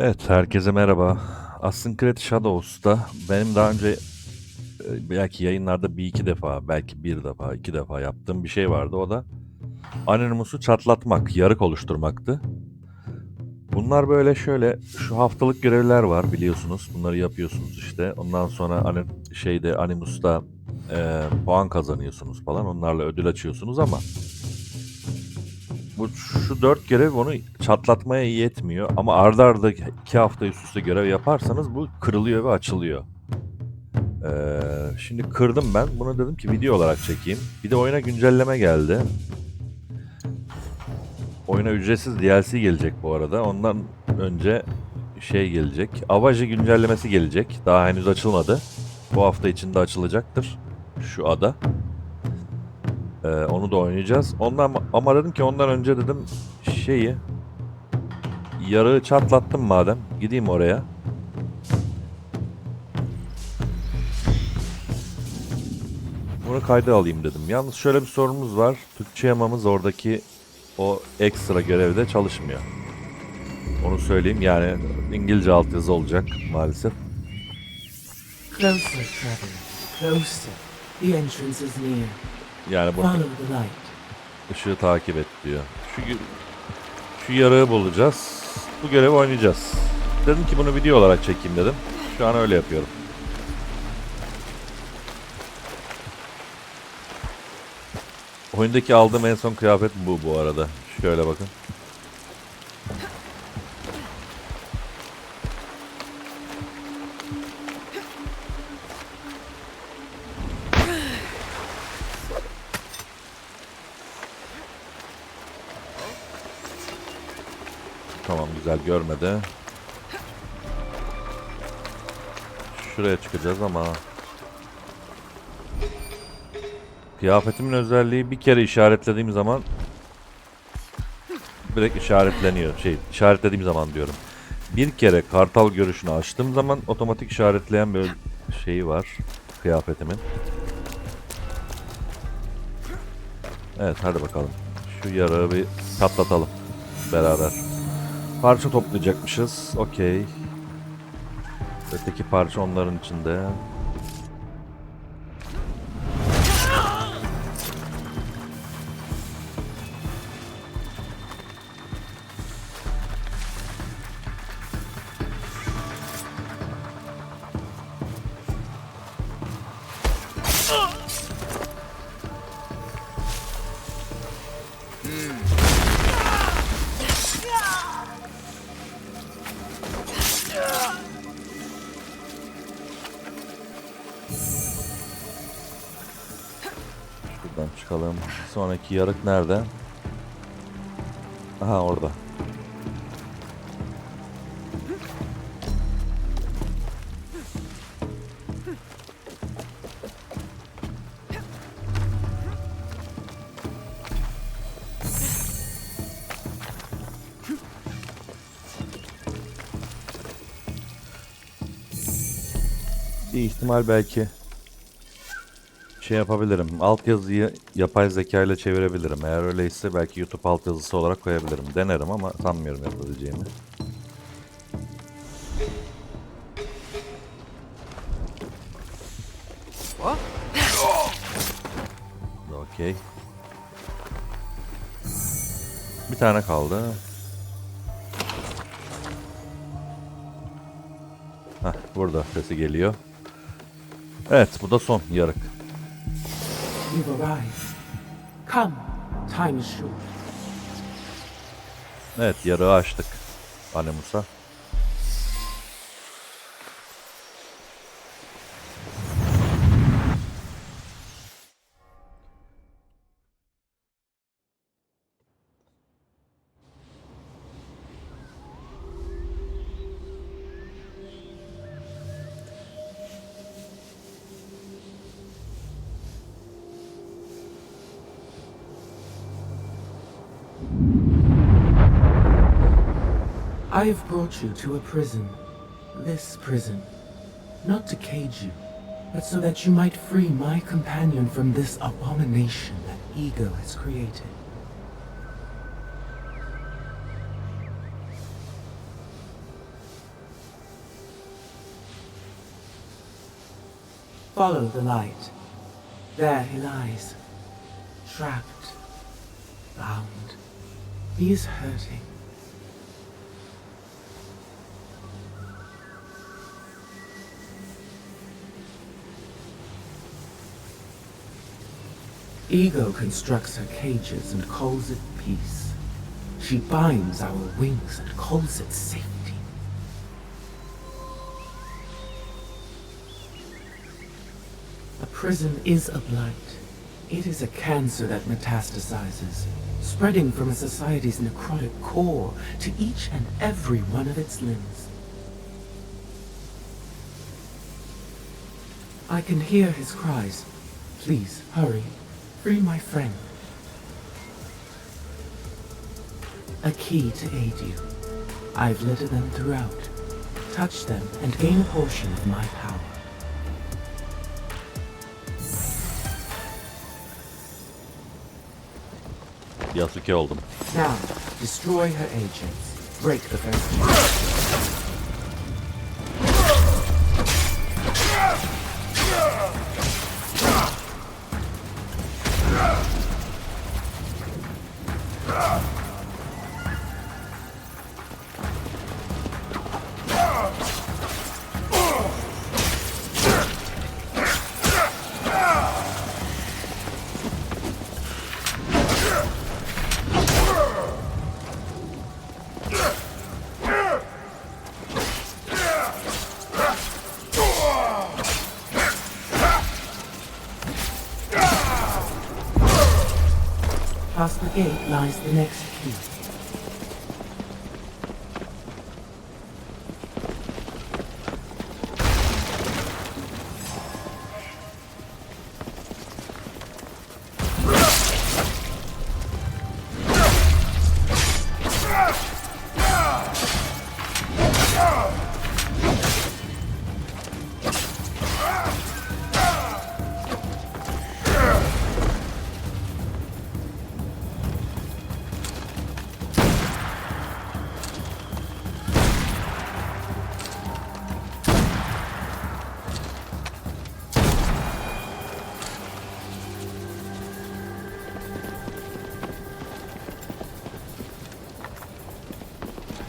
Evet, herkese merhaba. Assassin's Creed Shadows'ta benim daha önce e, belki yayınlarda bir iki defa, belki bir defa, iki defa yaptığım bir şey vardı. O da Anonymous'u çatlatmak, yarık oluşturmaktı. Bunlar böyle şöyle, şu haftalık görevler var biliyorsunuz. Bunları yapıyorsunuz işte. Ondan sonra hani şeyde Animus'ta e, puan kazanıyorsunuz falan. Onlarla ödül açıyorsunuz ama bu şu dört görev onu çatlatmaya yetmiyor ama arda arda iki hafta üst üste görev yaparsanız bu kırılıyor ve açılıyor. Ee, şimdi kırdım ben. Bunu dedim ki video olarak çekeyim. Bir de oyuna güncelleme geldi. Oyuna ücretsiz DLC gelecek bu arada. Ondan önce şey gelecek. Avaji güncellemesi gelecek. Daha henüz açılmadı. Bu hafta içinde açılacaktır. Şu ada. Ee, onu da oynayacağız. Ondan ama dedim ki ondan önce dedim şeyi yarığı çatlattım madem. Gideyim oraya. Bunu kayda alayım dedim. Yalnız şöyle bir sorunumuz var. Türkçe yamamız oradaki o ekstra görevde çalışmıyor. Onu söyleyeyim. Yani İngilizce altyazı olacak maalesef. Closer. Closer. The entrance is near. Yani bunu ışığı takip et diyor. Şu, şu yarığı bulacağız. Bu görevi oynayacağız. Dedim ki bunu video olarak çekeyim dedim. Şu an öyle yapıyorum. Oyundaki aldığım en son kıyafet bu bu arada. Şöyle bakın. Görmedi. Şuraya çıkacağız ama. Kıyafetimin özelliği bir kere işaretlediğim zaman direkt işaretleniyor. Şey işaretlediğim zaman diyorum. Bir kere kartal görüşünü açtığım zaman otomatik işaretleyen bir şeyi var kıyafetimin. Evet hadi bakalım. Şu yarağı bir patlatalım beraber. Parça toplayacakmışız. Okey. Öteki parça onların içinde. Şuradan çıkalım. Sonraki yarık nerede? Aha orada. Bir ihtimal belki şey yapabilirim. Altyazıyı yapay zeka ile çevirebilirim. Eğer öyleyse belki YouTube altyazısı olarak koyabilirim. Denerim ama sanmıyorum yapabileceğimi. Okey. Bir tane kaldı. Heh, burada sesi geliyor. Evet, bu da son yarık. You've arrived. Come. Time is short. Evet, yarığı açtık. Anemus'a. I brought you to a prison. This prison. Not to cage you, but so that you might free my companion from this abomination that Ego has created. Follow the light. There he lies. Trapped. Bound. He is hurting. Ego constructs her cages and calls it peace. She binds our wings and calls it safety. A prison is a blight. It is a cancer that metastasizes, spreading from a society's necrotic core to each and every one of its limbs. I can hear his cries. Please, hurry. Free my friend. A key to aid you. I've littered them throughout. Touch them and gain a portion of my power. Yasuke oldum. Now, destroy her agents. Break the first chain. Past the gate lies the next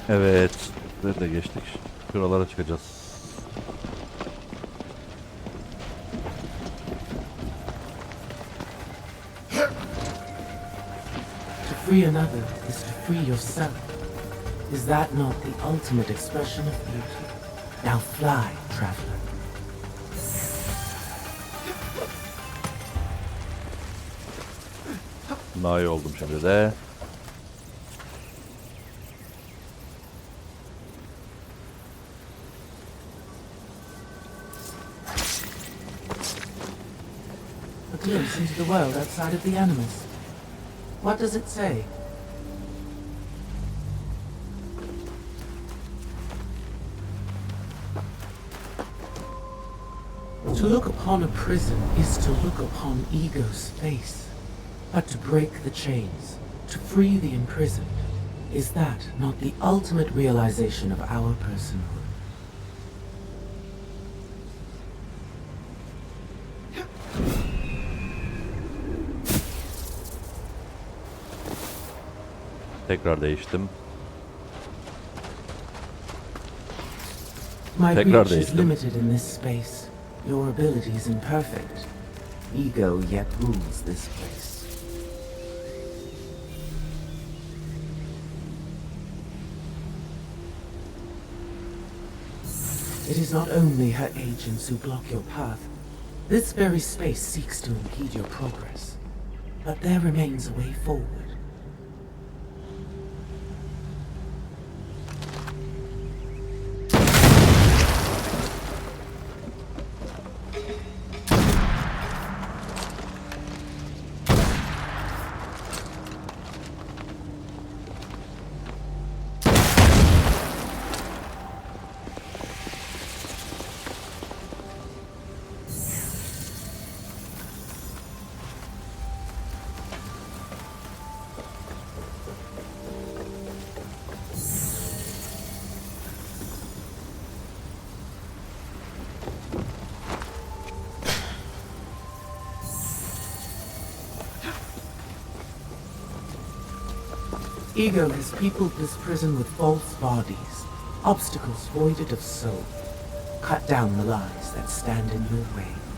Evet. Nerede geçtik? Şuralara çıkacağız. To free another is to free yourself. Is that not the ultimate expression of beauty? Now fly, traveler. İyi oldum şimdi de. Glimpse into the world outside of the Animus. What does it say? To look upon a prison is to look upon ego's face. But to break the chains, to free the imprisoned, is that not the ultimate realization of our personhood? Tekrar değiştim. My Tekrar reach is değiştim. limited in this space. Your ability is imperfect. Ego yet rules this place. It is not only her agents who block your path. This very space seeks to impede your progress. But there remains a way forward. Ego has peopled this prison with false bodies, obstacles voided of soul. Cut down the lies that stand in your way.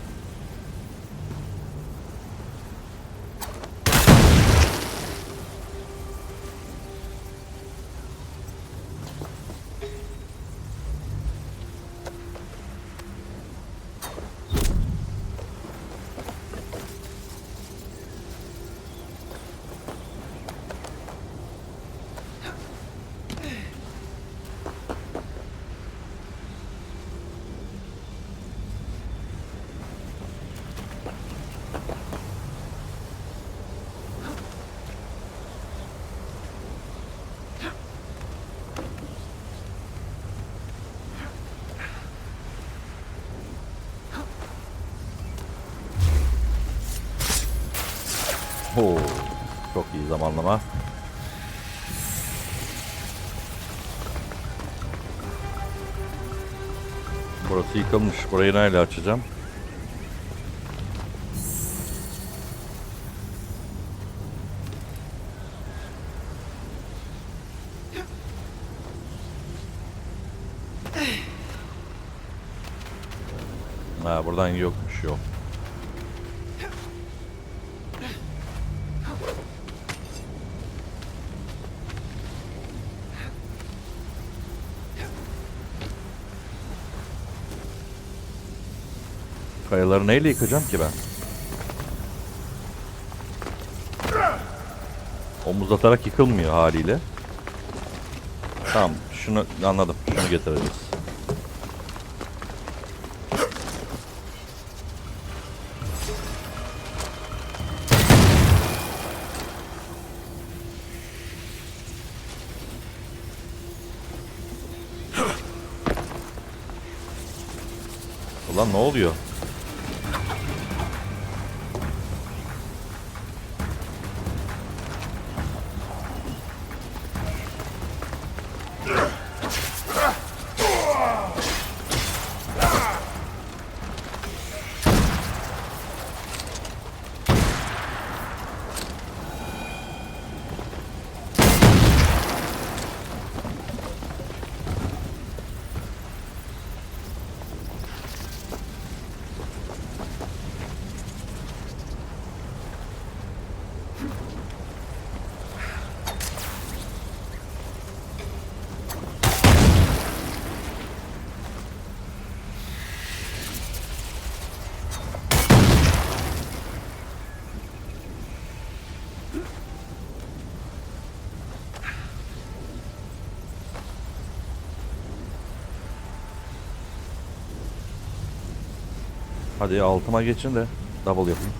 İyi zamanlama. Burası yıkılmış. Burayı neyle açacağım? Ha buradan yokmuş yok. Kayaları neyle yıkacağım ki ben? Omuz atarak yıkılmıyor haliyle. Tamam şunu anladım. Şunu getireceğiz. Ulan ne oluyor? Hadi altıma geçin de double yapayım.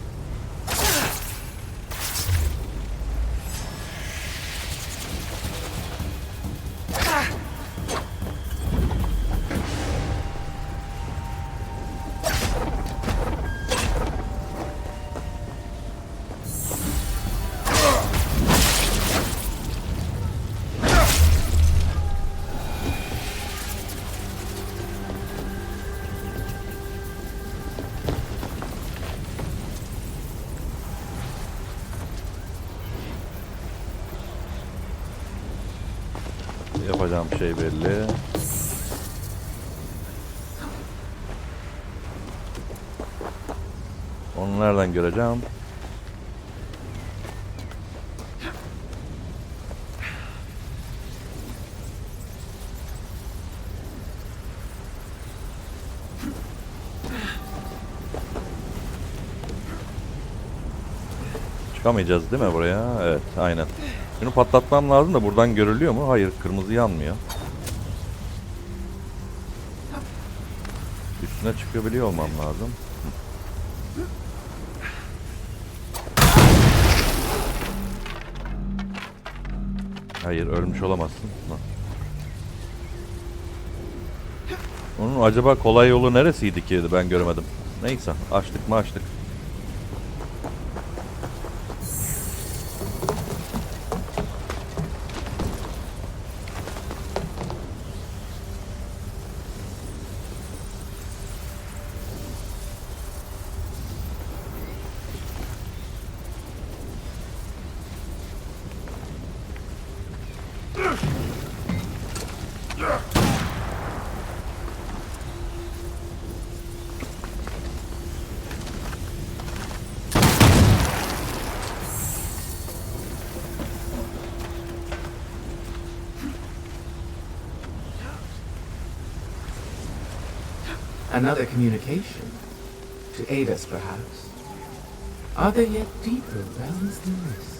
Onu nereden göreceğim? Çıkamayacağız değil mi buraya? Evet, aynen. Şunu patlatmam lazım da buradan görülüyor mu? Hayır, kırmızı yanmıyor. Üstüne çıkabiliyor olmam lazım. Hayır, ölmüş olamazsın. Onun acaba kolay yolu neresiydi ki ben göremedim. Neyse, açtık mı açtık. Another communication? To aid us, perhaps? Are there yet deeper realms than this?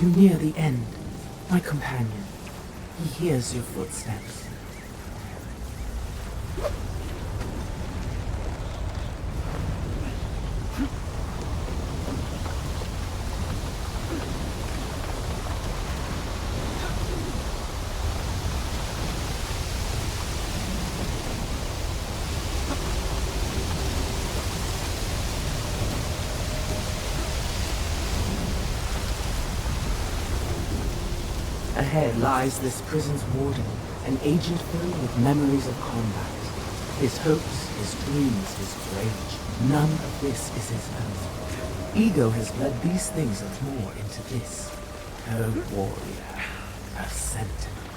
You near the end, my companion. He hears your footsteps. Lies this prison's warden, an agent filled with memories of combat. His hopes, his dreams, his rage. None of this is his own. Ego has led these things and more into this. Her warrior, her sentinel.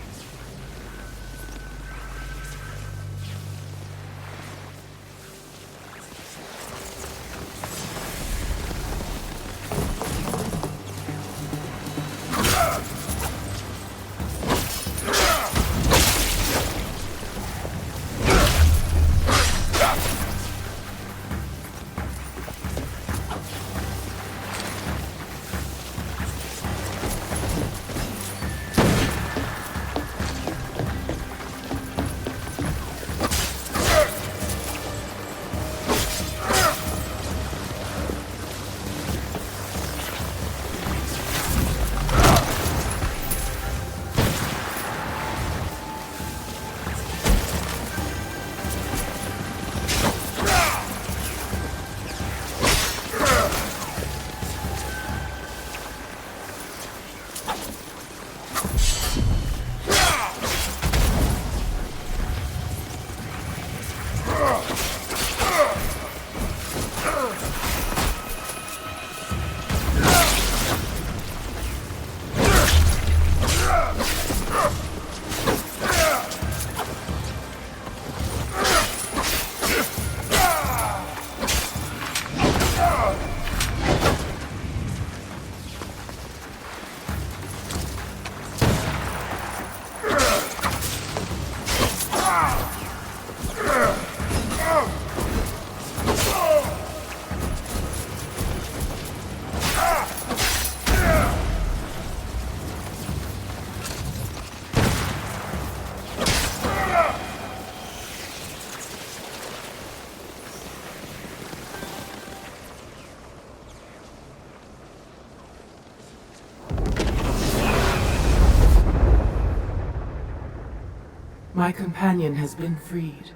My companion has been freed,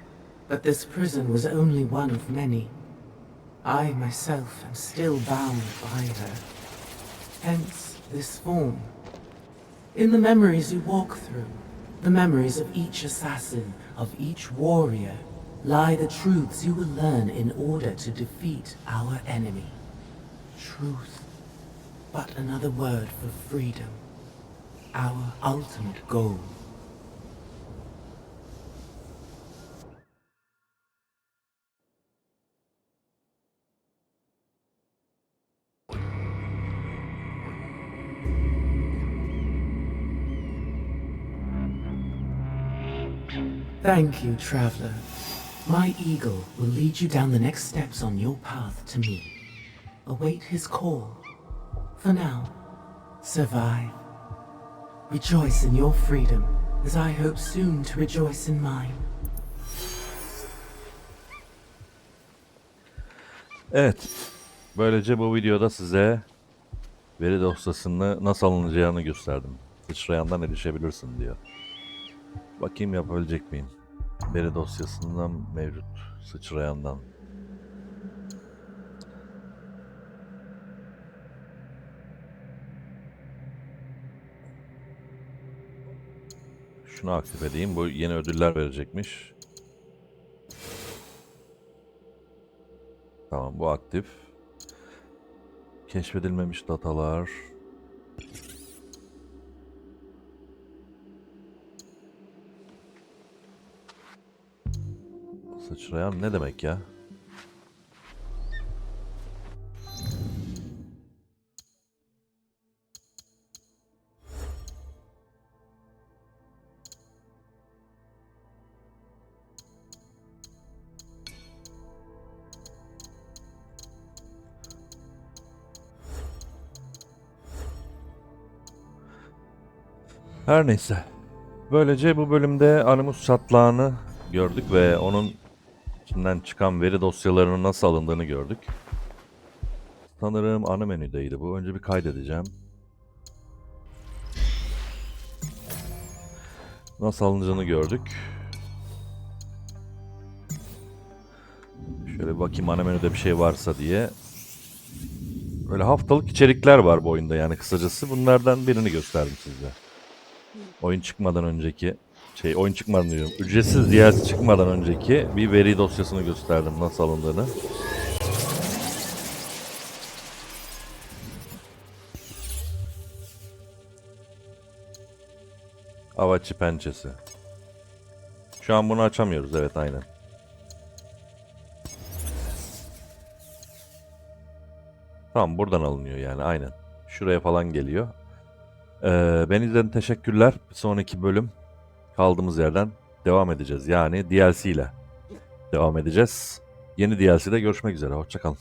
but this prison was only one of many. I myself am still bound by her. Hence this form. In the memories you walk through, the memories of each assassin, of each warrior, lie the truths you will learn in order to defeat our enemy. Truth. But another word for freedom. Our ultimate goal. Thank you, traveler. My eagle will lead you down the next steps on your path to me. Await his call. For now, survive. Rejoice in your freedom, as I hope soon to rejoice in mine. Evet. Böylece bu videoda size veri dosyasını nasıl alınacağını gösterdim. Sıçrayandan erişebilirsin diyor. Bakayım yapabilecek miyim? veri dosyasından mevcut sıçrayandan Şunu aktif edeyim. Bu yeni ödüller verecekmiş. Tamam bu aktif. Keşfedilmemiş datalar. Sıçrayan ne demek ya? Her neyse. Böylece bu bölümde Animus çatlağını gördük ve onun içinden çıkan veri dosyalarının nasıl alındığını gördük. Sanırım ana menüdeydi bu. Önce bir kaydedeceğim. Nasıl alınacağını gördük. Şöyle bir bakayım ana menüde bir şey varsa diye. Böyle haftalık içerikler var bu oyunda yani kısacası. Bunlardan birini gösterdim size. Oyun çıkmadan önceki şey oyun çıkmadan diyorum. Ücretsiz DLC çıkmadan önceki bir veri dosyasını gösterdim nasıl alındığını. Avaçı pençesi. Şu an bunu açamıyoruz evet aynen. Tamam buradan alınıyor yani aynen. Şuraya falan geliyor. Ee, beni izlediğiniz teşekkürler. Bir sonraki bölüm kaldığımız yerden devam edeceğiz. Yani DLC ile devam edeceğiz. Yeni DLC'de görüşmek üzere. Hoşçakalın.